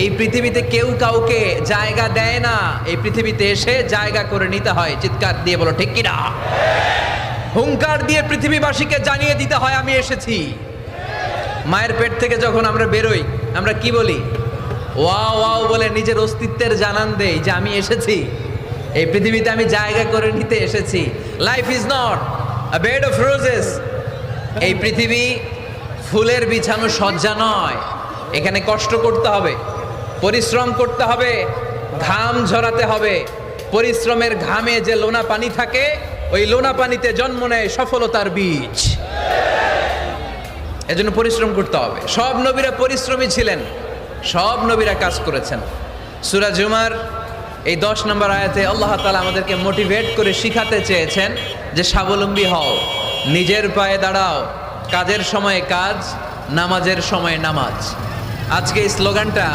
এই পৃথিবীতে কেউ কাউকে জায়গা দেয় না। এই পৃথিবীতে এসে জায়গা করে নিতে হয়, চিৎকার দিয়ে বলো, ঠিক কিনা? হুঙ্কার দিয়ে পৃথিবীবাসীকে জানিয়ে দিতে হয়, আমি এসেছি। মায়ের পেট থেকে যখন আমরা বেরোই, আমরা কি বলি? ওয়া ওয়াও বলে নিজের অস্তিত্বের জানান দেই যে, আমি এসেছি। এই পৃথিবীতে আমি জায়গা করে নিতে এসেছি। Life is not bed of roses এই পৃথিবী ফুলের বিছানো সজ্জা নয়। এখানে কষ্ট করতে হবে। পরিশ্রম করতে হবে, ঘাম ঝরাতে হবে। পরিশ্রমের ঘামে যে লোনা পানি থাকে, ওই লোনা পানিতে জন্ম নেয় সফলতার বীজ। এজন্য পরিশ্রম করতে হবে। সব নবীরা পরিশ্রমী ছিলেন, সব নবীরা কাজ করেছেন। সুরা জুমার এই দশ নম্বর আয়াতে আল্লাহ তালা আমাদেরকে মোটিভেট করে শিখাতে চেয়েছেন যে স্বাবলম্বী হও, নিজের পায়ে দাঁড়াও, কাজের সময়ে কাজ, নামাজের সময়ে নামাজ। আজকে এই স্লোগানটা